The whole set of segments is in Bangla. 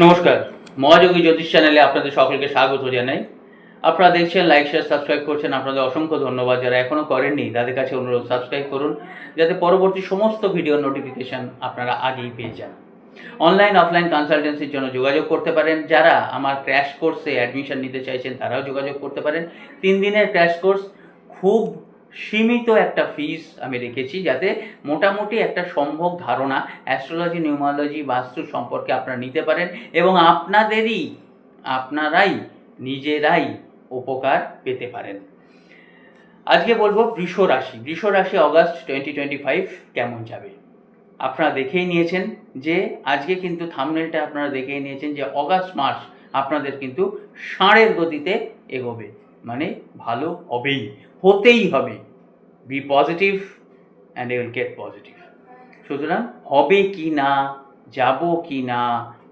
নমস্কার, মহাযোগী জ্যোতিষ চ্যানেলে আপনাদের সকলকে স্বাগত জানাই। আপনারা দেখছেন লাইক শেয়ার সাবস্ক্রাইব করছেন, আপনাদের অসংখ্য ধন্যবাদ যারা এখনও করেননি, তাদের কাছে অনুরোধ সাবস্ক্রাইব করুন, যাতে পরবর্তী সমস্ত ভিডিও নোটিফিকেশান আপনারা আগেই পেয়ে যান। অনলাইন অফলাইন কনসালটেন্সির জন্য যোগাযোগ করতে পারেন। যারা আমার ক্র্যাশ কোর্সে অ্যাডমিশন নিতে চাইছেন, তারাও যোগাযোগ করতে পারেন। তিন দিনের ক্র্যাশ কোর্স খুব সীমিত একটা ফিস আমি রেখেছি যাতে মোটামুটি একটা সম্ভব ধারণা অ্যাস্ট্রোলজি নিউমালজি বাস্তু সম্পর্কে আপনারা নিতে পারেন এবং আপনাদেরই, আপনারাই নিজেরাই উপকার পেতে পারেন। আজকে বলব বৃষ রাশি। বৃষ রাশি অগাস্ট টোয়েন্টি টোয়েন্টি ফাইভ কেমন যাবে? আপনারা দেখেই নিয়েছেন যে, আজকে কিন্তু থামনেলটা আপনারা দেখেই নিয়েছেন যে, অগাস্ট মাস আপনাদের কিন্তু ষাঁড়ের গতিতে এগোবে। মানে ভালো হবেই। হতেই হবে। Be positive and you will get positive সুতরাং হবে কি না, যাব কি না,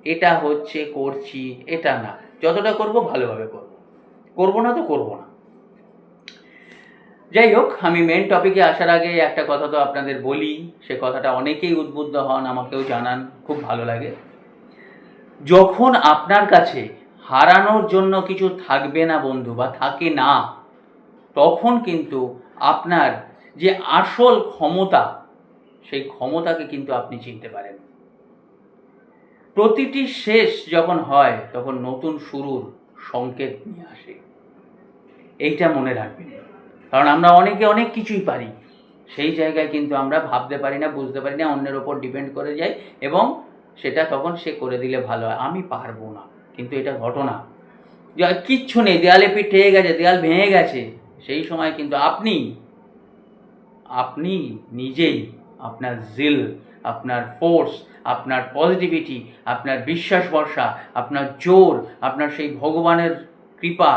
এটা হচ্ছে করছি, এটা না, যতটা করব ভালোভাবে করব। করব না তো করব না। যাই হোক, আমি মেন টপিকে আসার আগে একটা কথা তো আপনাদের বলি, সে কথাটা অনেকেই উদ্বুদ্ধ হন, আমাকেও জানান, খুব ভালো লাগে। যখন আপনার কাছে হারানোর জন্য কিছু থাকবে না বন্ধু, বা থাকে না তখন কিন্তু আপনার যে আসল ক্ষমতা, সেই ক্ষমতাকে কিন্তু আপনি চিনতে পারেন। প্রতিটি শেষ যখন হয়, তখন নতুন শুরুর সংকেত নিয়ে আসে। এইটা মনে রাখবেন। কারণ আমরা অনেকে অনেক কিছুই পারি। সেই জায়গায় কিন্তু আমরা ভাবতে পারি না, বুঝতে পারি না, অন্যের ওপর ডিপেন্ড করে যাই এবং সেটা তখন সে করে দিলে ভালো হয়। আমি পারব না। কিন্তু এটা ঘটনা। কিচ্ছু নেই, দেয়ালে পিঠ ঠেয়ে গেছে, দেয়াল ভেঙে গেছে। সেই সময় কিন্তু আপনি আপনি নিজেই আপনার জিল আপনার ফোর্স আপনার পজিটিভিটি আপনার বিশ্বাস ভরসা, আপনার জোর, আপনার সেই ভগবানের কৃপা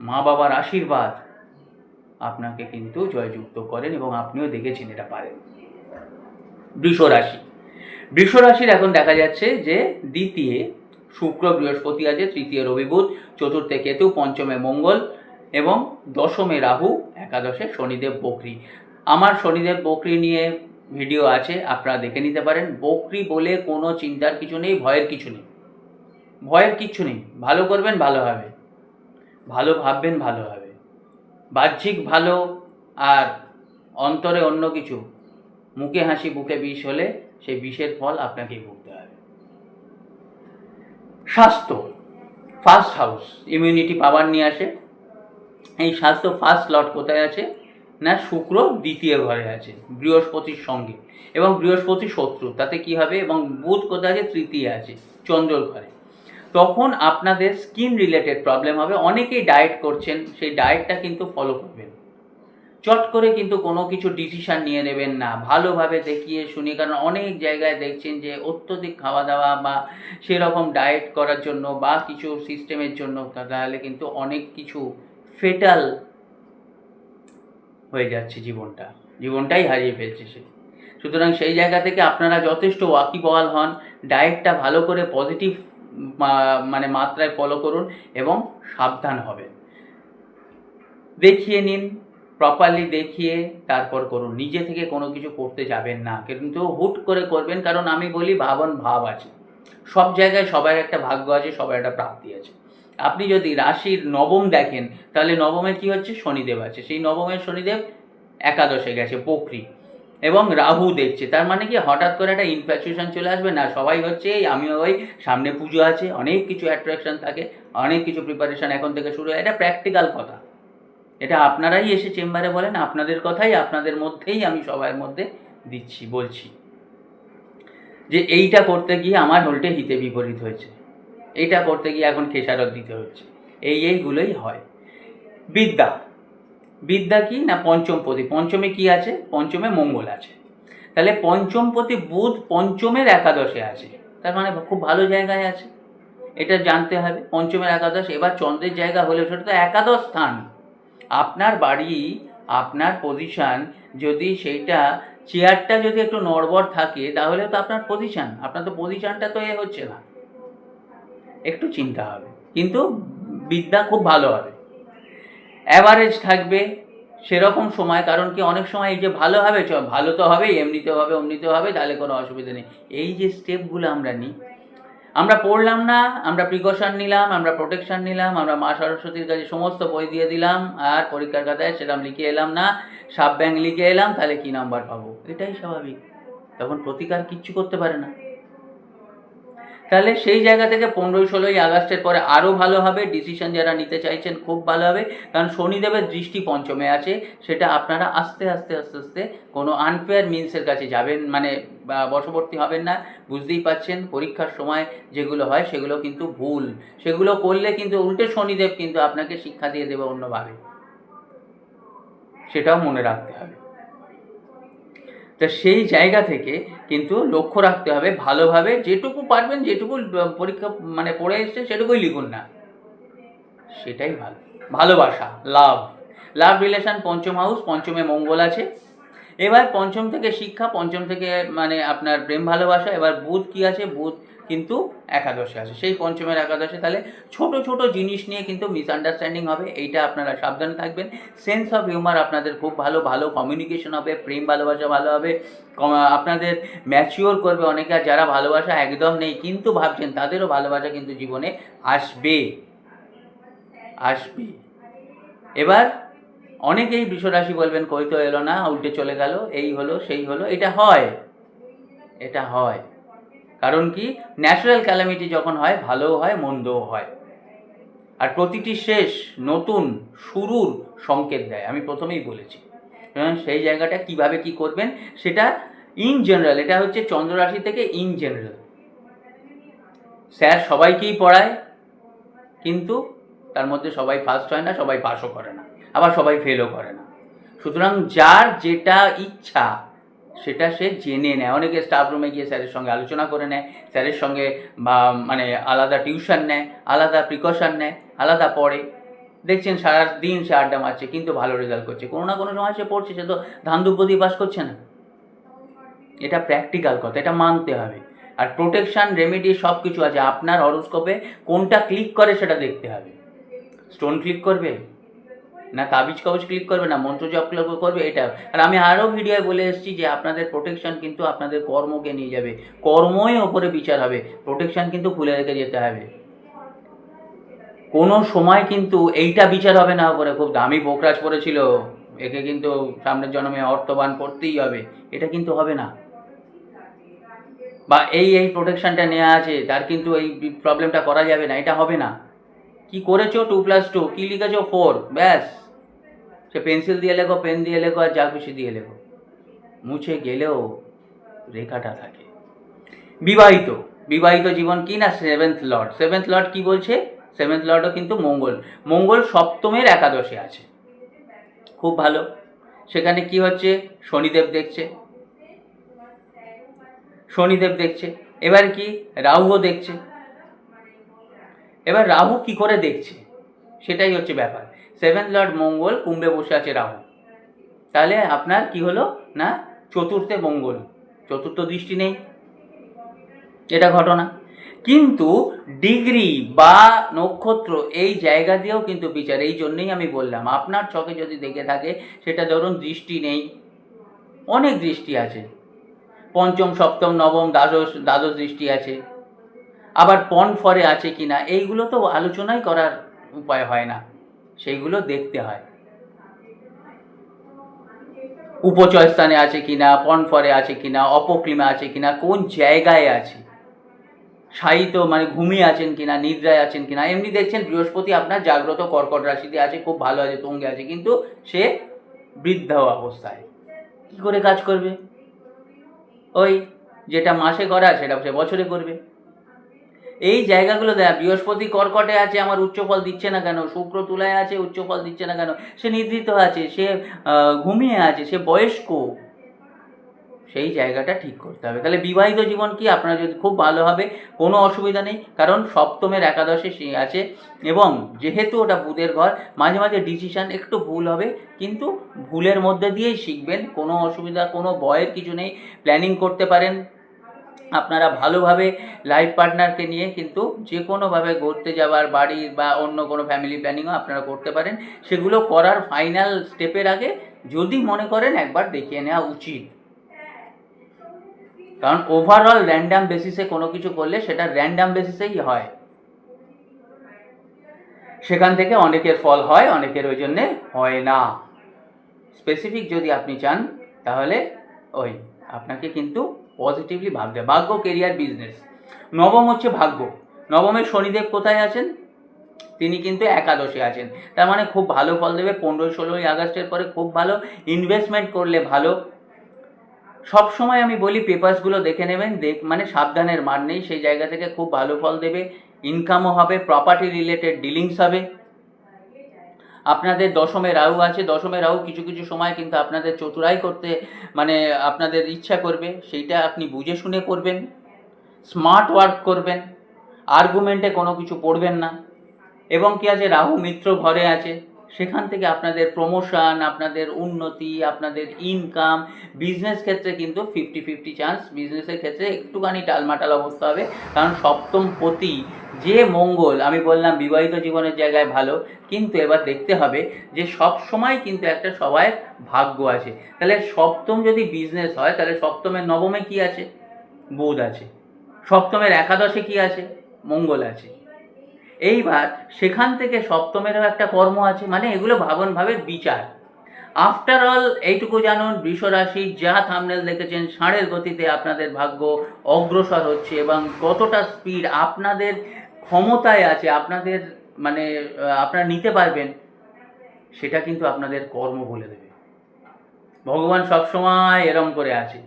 মা বাবার আশীর্বাদ আপনাকে কিন্তু জয়যুক্ত করেন এবং আপনিও দেখেছেন এটা পারেন। বৃষ রাশি। বৃষ রাশির এখন দেখা যাচ্ছে যে দ্বিতীয় শুক্র বৃহস্পতি আছে, তৃতীয় রবি বুধ, চতুর্থে কেতু, পঞ্চমে মঙ্গল এবং দশমে রাহু, একাদশে শনিদেব বকরি। আমার শনিদেব বকরি নিয়ে ভিডিও আছে, আপনারা দেখে নিতে পারেন। বকরি বলে কোনো চিন্তার কিছু নেই, ভয়ের কিছু নেই। ভয়ের কিচ্ছু নেই। ভালো করবেন, ভালো হবে। ভালো ভাববেন, ভালো হবে। বাহ্যিক ভালো আর অন্তরে অন্য কিছু, মুখে হাসি, বুকে বিষ হলে সেই বিষের ফল আপনাকেই ভুগতে হবে। স্বাস্থ্য ফার্স্ট হাউস ইমিউনিটি পাওয়ার নিয়ে আসে। এই স্বাস্থ্য ফার্স্ট লট কোথায় আছে? না, শুক্র দ্বিতীয় ঘরে আছে, বৃহস্পতির সঙ্গে। এবং বৃহস্পতি শত্রু, তাতে কি হবে? এবং বুধ কোথায় আছে? তৃতীয় আছে, চন্দ্রর ঘরে। তখন আপনাদের স্কিন রিলেটেড প্রবলেম হবে। অনেকেই ডায়েট করছেন, সেই ডায়েটটা কিন্তু ফলো করবেন। চট করে কিন্তু কোনো কিছু ডিসিশান নিয়ে নেবেন না। ভালোভাবে দেখিয়ে শুনি কারণ অনেক জায়গায় দেখছেন যে অত্যধিক খাওয়া দাওয়া বা সেরকম ডায়েট করার জন্য বা কিছু সিস্টেমের জন্য তাহলে কিন্তু অনেক কিছু ফেটাল হয়ে যাচ্ছে জীবনটা। জীবনটাই হারিয়ে ফেলছে সে। সুতরাং সেই জায়গা থেকে আপনারা যথেষ্ট ওয়াকিবহাল হন ডায়েটটা ভালো করে পজিটিভ মানে মাত্রায় ফলো করুন এবং সাবধান হবেন। দেখিয়ে নিন প্রপারলি দেখিয়ে তারপর করুন। নিজে থেকে কোনো কিছু করতে যাবেন না। কিন্তু হুট করে করবেন, কারণ আমি বলি ভাবন ভাব আছে। সব জায়গায় সবার একটা ভাগ্য আছে, সবার একটা প্রাপ্তি আছে। আপনি যদি রাশির নবম দেখেন, তাহলে নবমের কি হচ্ছে? শনিদেব আছে। সেই নবমের শনিদেব একাদশে গেছে, বকরি। এবং রাহু দেখছে। তার মানে কি? হঠাৎ করে একটা ইনফ্যাচুয়েশন চলে আসবে। না, সবাই হচ্ছে এই, আমিও ওই, সামনে পুজো আছে, অনেক কিছু অ্যাট্রাকশন থাকে, অনেক কিছু প্রিপারেশন এখন থেকে শুরু হয়। এটা প্র্যাকটিক্যাল কথা। এটা আপনারাই এসে চেম্বারে বলেন, আপনাদের কথাই, আপনাদের মধ্যেই আমি সবার মধ্যে দিচ্ছি, বলছি। যে এইটা করতে গিয়ে আমার হোল্টে হিতে বিপরীত হয়েছে। এইটা করতে গিয়ে এখন খেসারত দিতে হচ্ছে। এই এইগুলোই হয়। বিদ্যা। বিদ্যা কি না পঞ্চমপতি? পঞ্চমে কি আছে? পঞ্চমে মঙ্গল আছে। তাহলে পঞ্চমপতি বুধ পঞ্চমের একাদশে আছে। তার মানে খুব ভালো জায়গায় আছে। এটা জানতে হবে। পঞ্চমের একাদশ। এবার চন্দ্রের জায়গা হলে সেটা তো একাদশ স্থান। আপনার বাড়ি, আপনার পজিশান যদি সেইটা চেয়ারটা যদি একটু নড়বড় থাকে, তাহলে তো আপনার পজিশান আপনার তো পজিশানটা তো এ হচ্ছে না। একটু চিন্তা হবে। কিন্তু বিদ্যা খুব ভালো হবে। অ্যাভারেজ থাকবে সেরকম সময়, কারণ কি অনেক সময় এই যে ভালো হবে, চ, ভালো তো হবেই এমনিতে হবে অমনিতে হবে, তাহলে কোনো অসুবিধা নেই। এই যে স্টেপগুলো আমরা নিই, আমরা পড়লাম না, আমরা প্রিকশন নিলাম, আমরা প্রোটেকশন নিলাম, আমরা মা সরস্বতীর কাছে সমস্ত বই দিয়ে দিলাম, আর পরীক্ষার খাতায় সেরকম লিখে এলাম না সাব ব্যাংক লিখে এলাম, তাহলে কি নাম্বার পাবো? এটাই স্বাভাবিক। তখন প্রতিকার কিচ্ছু করতে পারে না। তাহলে সেই জায়গা থেকে পনেরোই ষোলোই আগস্টের পরে আরও ভালো হবে। ডিসিশন যারা নিতে চাইছেন খুব ভালো হবে। কারণ শনিদেবের দৃষ্টি পঞ্চমে আছে, সেটা আপনারা আস্তে আস্তে আস্তে আস্তে কোনো আনফেয়ার মিনসের কাছে যাবেন মানে বশবর্তী হবেন না। বুঝতেই পাচ্ছেন, পরীক্ষার সময় যেগুলো হয়, সেগুলো কিন্তু ভুল। সেগুলো করলে কিন্তু উল্টে শনিদেব কিন্তু আপনাকে শিক্ষা দিয়ে দেবে অন্যভাবে। সেটাও মনে রাখতে হবে। তো সেই জায়গা থেকে কিন্তু লক্ষ্য রাখতে হবে ভালোভাবে যেটুকু পারবেন, যেটুকু পরীক্ষা মানে পড়ে এসছে সেটুকুই লিখুন না। সেটাই ভালো। ভালোবাসা লাভ। লাভ রিলেশন, পঞ্চম হাউস, পঞ্চমে মঙ্গল আছে। এবার পঞ্চম থেকে শিক্ষা, পঞ্চম থেকে মানে আপনার প্রেম ভালোবাসা, এবার বুধ কি আছে? বুধ কিন্তু একাদশে আছে সেই পঞ্চমের একাদশে তাহলে ছোট ছোট জিনিস নিয়ে কিন্তু মিসআন্ডারস্ট্যান্ডিং হবে, এইটা আপনারা সাবধানে থাকবেন। সেন্স অফ হিউমার আপনাদের খুব ভালো ভালো কমিউনিকেশন হবে, প্রেম, ভালোবাসা ভালো হবে আপনাদের ম্যাচিওর করবে অনেকে, আর যারা ভালোবাসা একদম নেই, কিন্তু ভাবছেন তাদেরও ভালোবাসা কিন্তু জীবনে আসবে। আসবে। এবার অনেকেই বৃষরাশি বলবেন, কই তো এলো না, উল্টে চলে গেল, এই হলো, সেই হলো। এটা হয়। এটা হয়। কারণ কি? ন্যাচারাল ক্যালামিটি যখন হয়, ভালোও হয়, মন্দও হয়। আর প্রতিটি শেষ, নতুন, শুরুর সংকেত দেয়। আমি প্রথমেই বলেছি। সেই জায়গাটা কীভাবে কি করবেন? সেটা ইন জেনারেল এটা হচ্ছে চন্দ্ররাশি থেকে ইন জেনারেল স্যার সবাইকেই পড়ায়, কিন্তু তার মধ্যে সবাই ফার্স্ট হয় না, সবাই পাসও করে না। আবার সবাই ফেলও করে না। সুতরাং যার যেটা ইচ্ছা সেটা সে জেনে নেয়। অনেকে স্টাফ রুমে গিয়ে স্যারের সঙ্গে আলোচনা করে নেয়, স্যারের সঙ্গে বা মানে আলাদা টিউশন নেয়, আলাদা প্রিকশন নেয়, আলাদা পড়ে। দেখছেন সারা দিন সে আড্ডা মারছে, কিন্তু ভালো রেজাল্ট করছে। কোনো না কোনো সময় সে পড়ছে, সে তো ধান দুব্য দিয়ে পাস করছে না। এটা প্র্যাকটিক্যাল কথা, এটা মানতে হবে। আর প্রোটেকশান রেমেডি সব কিছু আছে। আপনার হরোস্কোপে কোনটা ক্লিক করে সেটা দেখতে হবে। স্টোন ক্লিক করবে? না তাবিজ কবজ ক্লিক করবে, না মন্ত্র জপ ক্লিক করবে, এটা। আর আমি আরও ভিডিওয়ে বলে এসেছি যে আপনাদের প্রোটেকশন কিন্তু আপনাদের কর্মকে নিয়ে যাবে। কর্মই ওপরে বিচার হবে। প্রোটেকশন কিন্তু খুলে রেখে যেতে হবে। কোনো সময় কিন্তু এইটা বিচার হবে না ওপরে। খুব দামি বোকরাজ পড়েছিল। একে কিন্তু সামনের জন্মে অর্থবান করতেই হবে। এটা কিন্তু হবে না। বা এই এই প্রোটেকশনটা নেওয়া আছে, তার কিন্তু এই প্রবলেমটা করা যাবে না। এটা হবে না। কি করেছ? টু প্লাস টু কী লিখেছো? ফোর ব্যাস। সে পেন্সিল দিয়ে লেখো পেন দিয়ে লেখো, আর যা খুশি দিয়ে লেখো। মুছে গেলেও রেখাটা থাকে। বিবাহিত। বিবাহিত জীবন কি না? সেভেন্থ লর্ড সেভেন্থ লর্ড কি বলছে? সেভেন্থ লর্ডও কিন্তু মঙ্গল। মঙ্গল সপ্তমের একাদশে আছে। খুব ভালো। সেখানে কি হচ্ছে? শনিদেব দেখছে। শনিদেব দেখছে। এবার কি? রাহুও দেখছে। এবার রাহু কি করে দেখছে? সেটাই হচ্ছে ব্যাপার। সেভেন্থ লর্ড মঙ্গল, কুম্ভে বসে আছে রাহু। তাহলে আপনার কি হলো? না, চতুর্থে মঙ্গল। চতুর্থ দৃষ্টি নেই। এটা ঘটনা। কিন্তু ডিগ্রি বা নক্ষত্র এই জায়গা দিয়েও কিন্তু বিচার। এই জন্যেই আমি বললাম, আপনার চোখে যদি দেখে থাকে, সেটা ধরুন দৃষ্টি নেই। অনেক দৃষ্টি আছে। পঞ্চম, সপ্তম, নবম, দ্বাদশ দ্বাদশ দৃষ্টি আছে। আবার পন ফরে আছে কি না এইগুলো তো আলোচনাই করার উপায় হয় না। সেইগুলো দেখতে হয়। উপচয় স্থানে আছে কিনা পন ফরে আছে কি না অপক্লিমে আছে কি না কোন জায়গায় আছে? শায়িত মানে ঘুমিয়ে আছেন কিনা, নিদ্রায় আছেন কিনা, এমনি দেখছেন বৃহস্পতি আপনার জাগ্রত কর্কট রাশিতে আছে, খুব ভালো আছে, তঙ্গে আছে, কিন্তু সে বৃদ্ধ অবস্থায়। কি করে কাজ করবে? ওই যেটা মাসে করা, সেটা সে বছরে করবে। এই জায়গাগুলো দেয় বৃহস্পতি কর্কটে আছে, আমার উচ্চ ফল দিচ্ছে না কেন? শুক্র তুলায় আছে উচ্চ ফল দিচ্ছে না কেন? সে নিদ্রিত আছে, সে ঘুমিয়ে আছে, সে বয়স্ক। সেই জায়গাটা ঠিক করতে হবে। তাহলে বিবাহিত জীবন কি? আপনার যদি খুব ভালো হবে, কোনো অসুবিধা নেই, কারণ সপ্তমের একাদশে সে আছে এবং যেহেতু ওটা বুধের ঘর, মাঝে মাঝে ডিসিশান একটু ভুল হবে, কিন্তু ভুলের মধ্যে দিয়েই শিখবেন, কোনো অসুবিধা, কোনো ভয়ের কিছু নেই প্ল্যানিং করতে পারেন। আপনারা ভালোভাবে লাইফ পার্টনারকে নিয়ে কিন্তু যে কোনোভাবে ঘুরতে যাওয়ার বাড়ির বা অন্য কোনো ফ্যামিলি প্ল্যানিংও আপনারা করতে পারেন। সেগুলো করার ফাইনাল স্টেপের আগে যদি মনে করেন একবার দেখিয়ে নেওয়া উচিত। কারণ ওভারঅল র্যান্ডাম বেসিসে কোনো কিছু করলে সেটা র্যান্ডাম বেসিসেই হয়। সেখান থেকে অনেকের ফল হয়, অনেকের ওই জন্যে হয় না। স্পেসিফিক যদি আপনি চান, তাহলে ওই, আপনাকে কিন্তু পজিটিভলি হবে। ভাগ্য কেরিয়ার বিজনেস নবম হচ্ছে ভাগ্য। নবমের শনিদেব কোথায় আছেন? তিনি কিন্তু একাদশে আছেন। তার মানে খুব ভালো ফল দেবে। পনেরোই, ষোলোই আগস্টের পরে খুব ভালো ইনভেস্টমেন্ট করলে ভালো। সব সময় আমি বলি পেপার্সগুলো দেখে নেবেন। দেখ মানে সাবধানের মান নেই। সেই জায়গা থেকে খুব ভালো ফল দেবে। ইনকামও হবে প্রপার্টি রিলেটেড ডিলিংস হবে। আপনাদের দশমে রাহু আছে, দশমে রাহু কিছু কিছু সময় কিন্তু আপনাদের চতুরাই করতে মানে আপনাদের ইচ্ছা করবে, সেইটা আপনি বুঝে শুনে করবেন স্মার্ট ওয়ার্ক করবেন আর্গুমেন্টে কোনো কিছু পড়বেন না। এবং কি আছে? রাহু মিত্র ঘরে আছে। সেখান থেকে আপনাদের প্রমোশন আপনাদের উন্নতি, আপনাদের ইনকাম বিজনেস ক্ষেত্রে কিন্তু ফিফটি ফিফটি চান্স বিজনেসের ক্ষেত্রে একটুখানি টালমাটাল অবস্থা হবে। কারণ সপ্তম পতি যে মঙ্গল, আমি বললাম বিবাহিত জীবনের জায়গায় ভালো, কিন্তু এবার দেখতে হবে যে সব সময় কিন্তু একটা সবাই ভাগ্য আছে। তাহলে সপ্তম যদি বিজনেস হয়, তাহলে সপ্তমের নবমে কি আছে? বুধ আছে। সপ্তমের একাদশে কি আছে? মঙ্গল আছে। এইবার সেখান থেকে সপ্তমেরও একটা কর্ম আছে মানে এগুলো ভাবন ভাবের বিচার। আফটার অল এইটুকু জানুন বৃষ রাশি যা থামনেল দেখেছেন, ষাঁড়ের গতিতে আপনাদের ভাগ্য অগ্রসর হচ্ছে এবং কতটা স্পিড আপনাদের ক্ষমতায় আছে, আপনাদের মানে আপনারা নিতে পারবেন, সেটা কিন্তু আপনাদের কর্ম বলে দেবে। ভগবান সবসময় এরম করে আছে,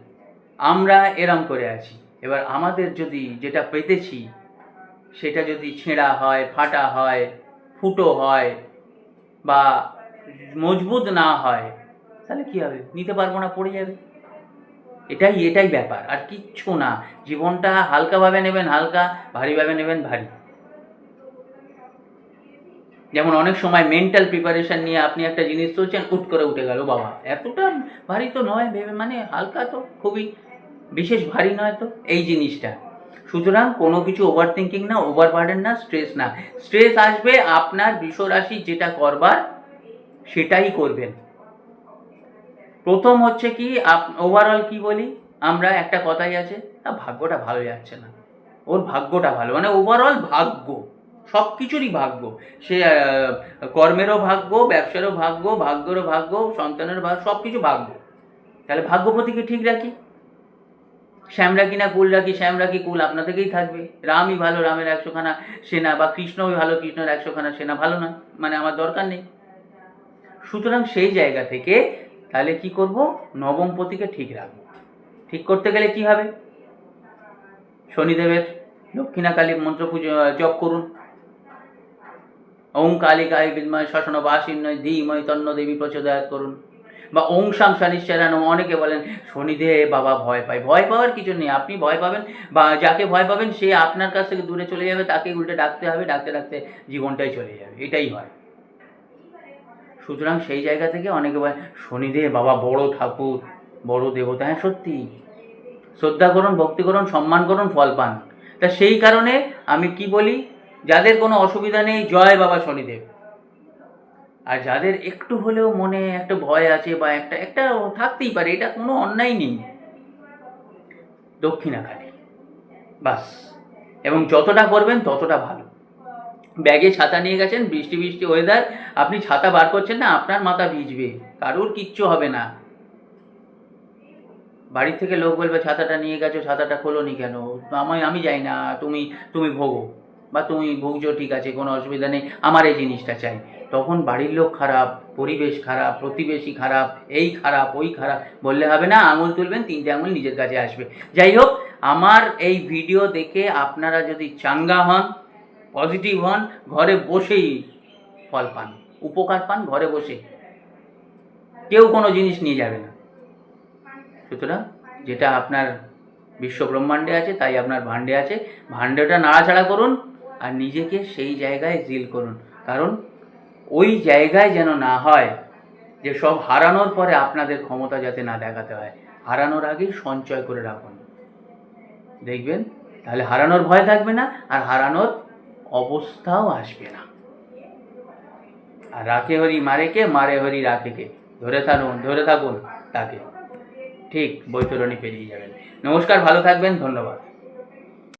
আমরা এরম করে আছি। এবার আমাদের যদি যেটা পেতেছি সেটা যদি ছেঁড়া হয়, ফাটা হয়, ফুটো হয় বা মজবুত না হয়, তাহলে কী হবে? নিতে পারব না, পড়ে যাবে। এটাই এটাই ব্যাপার। আর কিচ্ছু না। জীবনটা হালকাভাবে নেবেন, হালকা ভারীভাবে নেবেন, ভারী। যেমন অনেক সময় মেন্টাল প্রিপারেশন নিয়ে আপনি একটা জিনিস তুলছেন উঠ করে উঠে গেল, বাবা। এতটা ভারী তো নয়, ভেবে মানে হালকা তো খুবই, বিশেষ ভারী নয় তো, এই জিনিসটা। সুতরাং কোনো কিছু ওভার থিঙ্কিং না ওভার বার্ডেন না স্ট্রেস না। স্ট্রেস আসবে আপনার রাশি যেটা করবার, সেটাই করবেন। প্রথম হচ্ছে কি ওভারঅল কি বলি? আমরা একটা কথাই আছে তা ভাগ্যটা ভালো যাচ্ছে না। ওর ভাগ্যটা ভালো মানে ওভারঅল ভাগ্য সব কিছুরই ভাগ্য। সে কর্মেরও ভাগ্য, ব্যবসারও ভাগ্য, ভাগ্যেরও ভাগ্য সন্তানের ভাগ্য সব কিছু ভাগ্য। তাহলে ভাগ্যপতিকে ঠিক রাখি। শ্যাম রাখি না কুল রাখি শ্যাম রাখি কুল আপনা থেকেই থাকবে। রামই ভালো, রামের একশোখানা সেনা, বা কৃষ্ণই ভালো, কৃষ্ণের একশোখানা সেনা ভালো নয় মানে আমার দরকার নেই। সুতরাং সেই জায়গা থেকে তাহলে কি করব? নবমপতিকে ঠিক রাখব। ঠিক করতে গেলে কি হবে? শনিদেবের দক্ষিণা কালী মন্ত্র পুজো জপ করুন। ওং কালিকায় বিদ্ময় শাসন বাসিন্নয় ধীময় তন্ন দেবী প্রচোদয়াত করুন। বা ওং শাম শানিশ্চরান অনেকে বলেন, শনিদেব, বাবা ভয় পায়। ভয় পাওয়ার কিছু নেই, আপনি ভয় পাবেন বা যাকে ভয় পাবেন, সে আপনার কাছ থেকে দূরে চলে যাবে, তাকে উল্টে ডাকতে হবে, ডাকতে ডাকতে জীবনটাই চলে যাবে, এটাই হয়। সুতরাং সেই জায়গা থেকে অনেকে বলে শনিদেব, বাবা বড় ঠাকুর, বড় দেবতা হ্যাঁ সত্যি। শ্রদ্ধা করুন, ভক্তি করুন, সম্মান করুন, ফল পান। তা সেই কারণে আমি কি বলি, যাদের কোনো অসুবিধা নেই, জয় বাবা শনিদেব। আর যাদের একটু হলেও মনে একটা ভয় আছে বা একটা একটা থাকতেই পারে, এটা কোনো অন্যায় নেই। দক্ষিণাকালী বাস। এবং যতটা করবেন ততটা ভালো। ব্যাগে ছাতা নিয়ে গেছেন, বৃষ্টি বৃষ্টি ওয়েদার আপনি ছাতা বার করছেন না, আপনার মাথা ভিজবে। কারুর কিচ্ছু হবে না। বাড়ি থেকে লোক বলবে, ছাতাটা নিয়ে গেছো, ছাতাটা খোলোনি কেন? আমি আমি যাই না। তুমি তুমি ভোগো। বা তুমি ভুগছো, ঠিক আছে, কোনো অসুবিধা নেই, আমার এই জিনিসটা চাই। তখন বাড়ির লোক খারাপ, পরিবেশ খারাপ, প্রতিবেশী খারাপ, এই খারাপ, ওই খারাপ, বললে হবে না, আঙুল তুলবেন, তিনটে আঙুল নিজের কাছে আসবে। যাই হোক, আমার এই ভিডিও দেখে আপনারা যদি চাঙ্গা হন, পজিটিভ হন, ঘরে বসেই ফল পান, উপকার পান, ঘরে বসে। কেউ কোনো জিনিস নিয়ে যাবে না। সুতরাং যেটা আপনার বিশ্ব ব্রহ্মাণ্ডে আছে, তাই আপনার ভাণ্ডে আছে। ভাণ্ডটা নাড়াচাড়া করুন আর নিজেকে সেই জায়গায় জিল করুন। কারণ ওই জায়গায় যেন না হয়, যে সব হারানোর পরে আপনাদের ক্ষমতা যাতে না দেখাতে হয়। হারানোর আগেই সঞ্চয় করে রাখুন। দেখবেন? তাহলে হারানোর ভয় থাকবে না, আর হারানোর অবস্থাও আসবে না। আর রাখে হরি মারে কে? মারে হরি রাখে কে? ধরে থাকুন ধরে থাকুন তাকে। ঠিক বৈতরণী পেরিয়ে যাবেন। নমস্কার, ভালো থাকবেন, ধন্যবাদ।